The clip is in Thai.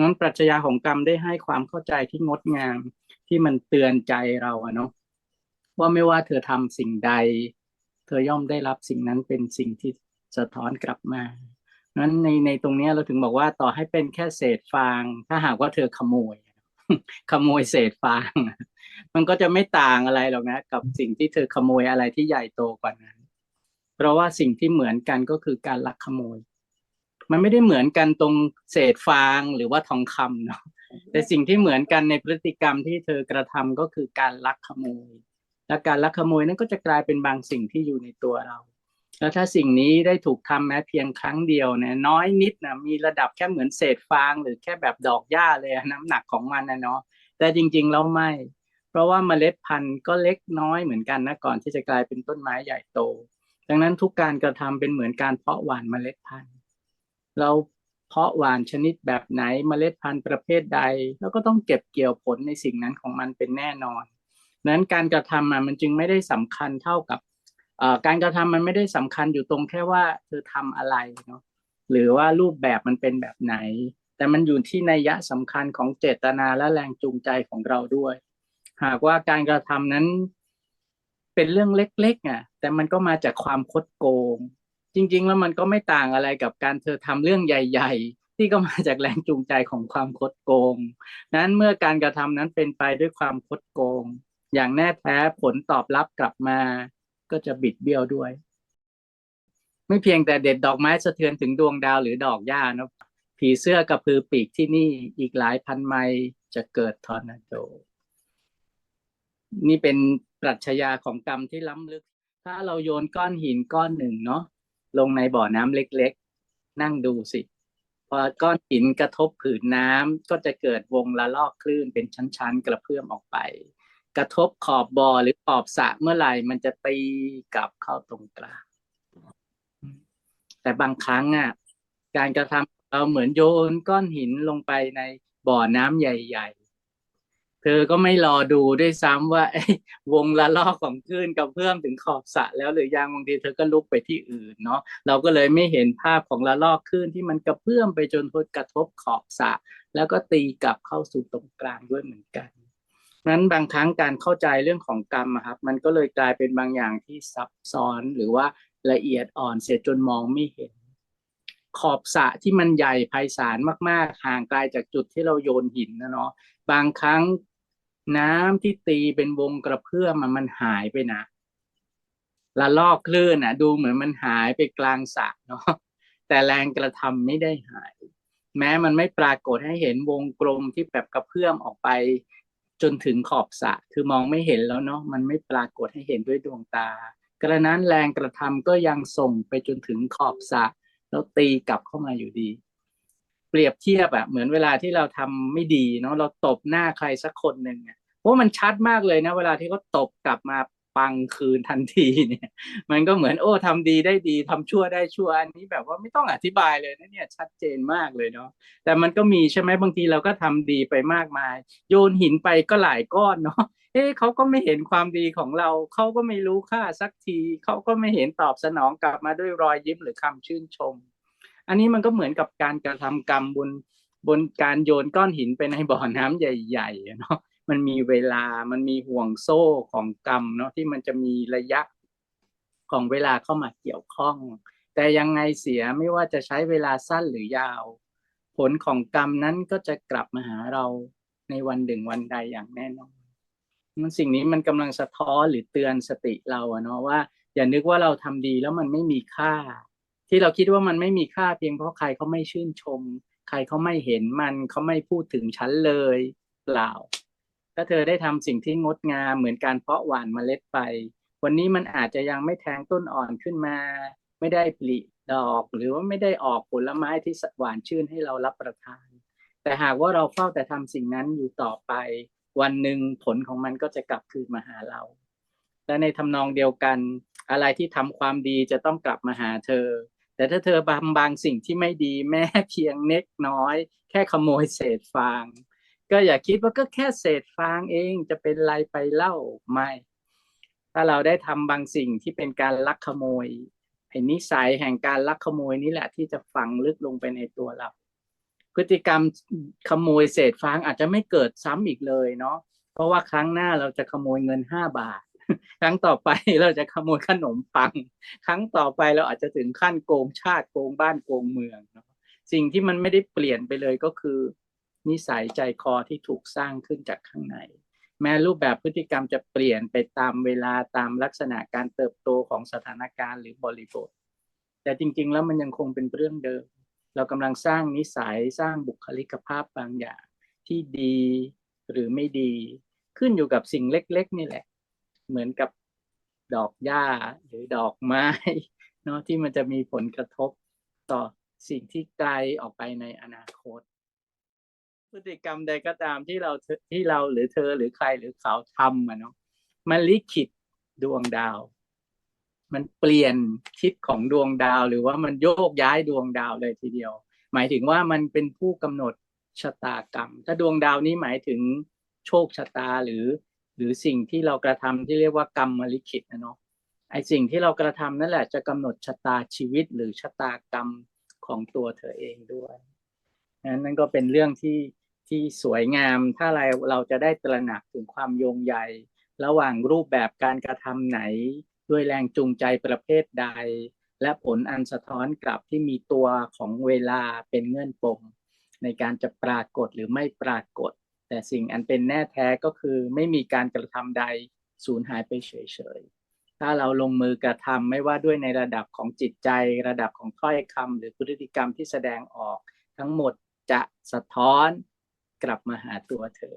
นั้นปรัชญาของกรรมได้ให้ความเข้าใจที่งดงามที่มันเตือนใจเราอะเนาะว่าไม่ว่าเธอทำสิ่งใด เธอย่อมได้รับสิ่งนั้นเป็นสิ่งที่สะท้อนกลับมานั้นในในตรงนี้เราถึงบอกว่าต่อให้เป็นแค่เศษฟาง ถ้าหากว่าเธอขโมย ขโมยเศษฟาง มันก็จะไม่ต่างอะไรหรอกนะ กับสิ่งที่เธอขโมยอะไรที่ใหญ่โตกว่านั้น เพราะว่าสิ่งที่เหมือนกันก็คือการลักขโมย มันไม่ได้เหมือนกันตรงเศษฟางหรือว่าทองคำเนาะแต่สิ่งที่เหมือนกันในพฤติกรรมที่เธอกระทำก็คือการลักขโมย และการลักขโมยนั้นก็จะกลายเป็นบางสิ่งที่อยู่ในตัวเรา แล้วถ้าสิ่งนี้ได้ถูกทำแม้เพียงครั้งเดียวเนี่ยน้อยนิดนะมีระดับแค่เหมือนเศษฟาง หรือแค่แบบดอกหญ้าเลยน้ำหนักของมันนะเนาะแต่จริงๆแล้วไม่ เพราะว่าเมล็ดพันธุ์ก็เล็กน้อยเหมือนกันนะก่อนที่จะกลายเป็นต้นไม้ใหญ่โต ดังนั้นทุกการกระทำเป็นเหมือนการเพาะหว่านเมล็ดพันธุ์ เราเพาะหว่านชนิดแบบไหนเมล็ดพันธุ์ประเภทใด แล้วก็ต้องเก็บเกี่ยวผลในสิ่งนั้นของมันเป็นแน่นอนนั้นการกระทำมันจึงไม่ได้สำคัญเท่ากับการกระทำมันไม่ได้สำคัญอยู่ตรงแค่ว่าเธอทำอะไรเนาะหรือว่ารูปแบบมันเป็นแบบไหน แต่มันอยู่ที่นัยยะสำคัญของเจตนาและแรงจูงใจของเราด้วย หากว่าการกระทำนั้นเป็นเรื่องเล็กๆอะแต่มันก็มาจากความคดโกง จริง ๆ แล้วมันก็ไม่ต่างอะไรกับการเธอทำเรื่องใหญ่ ๆ ที่ก็มาจากแรงจูงใจของความคดโกง นั้นเมื่อการกระทำนั้นเป็นไปด้วยความคดโกง อย่างแน่แท้ผลตอบรับกลับมา ก็จะบิดเบี้ยวด้วย ไม่เพียงแต่เด็ดดอกไม้สะเทือนถึงดวงดาวหรือดอกหญ้านะผีเสื้อกระพือปีกที่นี่อีกหลายพันไมล์จะเกิดทอร์นาโด นี่เป็นปรัชญาของกรรมที่ล้ำลึก ถ้าเราโยนก้อนหินก้อนหนึ่งเนาะ ลงในบ่อน้ำเล็กๆ นั่งดูสิ พอก้อนหินกระทบผืนน้ำก็จะเกิดวงละลอกคลื่นเป็นชั้นๆ กระเพื่อมออกไป กระทบขอบบ่อหรือขอบสระเมื่อไหร่มันจะตีกลับเข้าตรงกลางแต่บางครั้งอะการกระทำเราเหมือนโยนก้อนหินลงไปในบ่อน้ำใหญ่ ๆ เธอก็ไม่รอดูด้วยซ้ำว่าวงละลอกของคลื่นกระเพื่อมถึงขอบสระแล้วหรือยังบางทีเธอก็ลุกไปที่อื่นเนาะเราก็เลยไม่เห็นภาพของละลอกคลื่นที่มันกระเพื่อมไปจนทดกระทบขอบสระแล้วก็ตีกลับเข้าสู่ตรงกลางด้วยเหมือนกันนั้นบางครั้งการเข้าใจเรื่องของกรรมครับ มันก็เลยกลายเป็นบางอย่างที่ซับซ้อนหรือว่าละเอียดอ่อนเสียจนมองไม่เห็น ขอบสระที่มันใหญ่ไพศาลมาก ๆ ห่างไกลจากจุดที่เราโยนหินนะเนาะบางครั้ง น้ำที่ตีเป็นวงกระเพื่อมมันหายไปนะละลอกคลื่นอะ ดูเหมือนมันหายไปกลางสระเนาะแต่แรงกระทำไม่ได้หาย แม้มันไม่ปรากฏให้เห็นวงกลมที่แบบกระเพื่อมออกไป จนถึงขอบสระคือมองไม่เห็นแล้วเนาะมันไม่ปรากฏให้เห็นด้วยดวงตา กระนั้นแรงกระทำก็ยังส่งไปจนถึงขอบสระแล้วตีกลับเข้ามาอยู่ดี เปรียบเทียบอะเหมือนเวลาที่เราทำไม่ดีเนาะเราตบหน้าใครสักคนหนึ่งเพราะมันชัดมากเลยนะ เวลาที่เขาตบกลับมาปังคืนทันทีเนี่ย มันก็เหมือนโอ้ทำดีได้ดีทำชั่วได้ชั่วอันนี้แบบว่าไม่ต้องอธิบายเลยนะเนี่ยชัดเจนมากเลยเนาะแต่มันก็มีใช่ไหมบางทีเราก็ทำดีไปมากมาย โยนหินไปก็หลายก้อนเนาะเอ๊เขาก็ไม่เห็นความดีของเรา เขาก็ไม่รู้ค่าสักที เขาก็ไม่เห็นตอบสนองกลับมาด้วยรอยยิ้มหรือคำชื่นชม อันนี้มันก็เหมือนกับการกระทำกรรมบนบนการโยนก้อนหินไปในบ่อน้ำใหญ่ๆเนาะมันมีเวลามันมีห่วงโซ่ของกรรมเนาะที่มันจะมีระยะของเวลาเข้ามาเกี่ยวข้อง แต่ยังไงเสียไม่ว่าจะใช้เวลาสั้นหรือยาว ผลของกรรมนั้นก็จะกลับมาหาเราในวันหนึ่งวันใดอย่างแน่นอนมันสิ่งนี้มันกำลังสะท้อนหรือเตือนสติเราอะเนาะว่า อย่านึกว่าเราทำดีแล้วมันไม่มีค่า ที่เราคิดว่ามันไม่มีค่าเพียงเพราะใครเขาไม่ชื่นชม ใครเขาไม่เห็นมันเขาไม่พูดถึงฉันเลยเปล่า ถ้าเธอได้ทำสิ่งที่งดงามเหมือนการเพาะหว่านเมล็ดไป วันนี้มันอาจจะยังไม่แทงต้นอ่อนขึ้นมา ไม่ได้ปลิดอก หรือว่าไม่ได้ออกผลไม้ที่หวานชื่นให้เรารับประทาน แต่หากว่าเราเฝ้าแต่ทำสิ่งนั้นอยู่ต่อไป วันหนึ่งผลของมันก็จะกลับคืนมาหาเรา และในทำนองเดียวกันอะไรที่ทำความดีจะต้องกลับมาหาเธอ แต่ถ้าเธอบางบางสิ่งที่ไม่ดีแม้เพียงเล็กน้อย แค่ขโมยเศษฟาง ก็อย่าคิดว่าก็แค่เศษฟางเองจะเป็นไรไปเล่าไม่ ถ้าเราได้ทำบางสิ่งที่เป็นการลักขโมยไอ้นิสัยแห่งการลักขโมยนี่แหละที่จะฝังลึกลงไปในตัวเรา พฤติกรรมขโมยเศษฟางอาจจะไม่เกิดซ้ำอีกเลยเนาะเพราะว่าครั้งหน้าเราจะขโมยเงินห้าบาท ครั้งต่อไปเราจะขโมยขนมปัง ครั้งต่อไปเราอาจจะถึงขั้นโกงชาติโกงบ้านโกงเมืองเนาะสิ่งที่มันไม่ได้เปลี่ยนไปเลยก็คือ นิสัยใจคอที่ถูกสร้างขึ้นจากข้างใน แม้รูปแบบพฤติกรรมจะเปลี่ยนไปตามเวลาตามลักษณะการเติบโตของสถานการณ์หรือบริบท แต่จริง ๆ แล้วมันยังคงเป็นเรื่องเดิม เรากำลังสร้างนิสัยสร้างบุคลิกภาพบางอย่างที่ดีหรือไม่ดีขึ้นอยู่กับสิ่งเล็ก ๆ นี่แหละ เหมือนกับดอกหญ้าหรือดอกไม้เนาะที่มันจะมีผลกระทบต่อสิ่งที่ไกลออกไปในอนาคต พฤติกรรมใดก็ตามที่เราที่เราหรือเธอหรือใครหรือเขาทำอะเนาะมันลิขิตดวงดาว มันเปลี่ยนทิศของดวงดาว หรือว่ามันโยกย้ายดวงดาวเลยทีเดียว หมายถึงว่ามันเป็นผู้กำหนดชะตากรรม ถ้าดวงดาวนี้หมายถึงโชคชะตาหรือ รือสิ่งที่เรากระทำที่เรียกว่ากรรมมลิขิตนะเนาะไอสิ่งที่เรากระทำนั่นแหละจะกำหนดชะตาชีวิตหรือชะตากรรมของตัวเธอเองด้วยนั้นนั่นก็เป็นเรื่องที่ที่สวยงาม ถ้าเราเราจะได้ตระหนักถึงความโยงใยระหว่างรูปแบบการกระทำไหน ด้วยแรงจูงใจประเภทใด และผลอันสะท้อนกลับที่มีตัวของเวลาเป็นเงื่อนปมในการจะปรากฏหรือไม่ปรากฏ แต่สิ่งอันเป็นแน่แท้ก็คือไม่มีการกระทำใดสูญหายไปเฉยๆ ถ้าเราลงมือกระทำไม่ว่าด้วยในระดับของจิตใจ ระดับของถ้อยคำหรือพฤติกรรมที่แสดงออก ทั้งหมดจะสะท้อนกลับมาหาตัวเธอ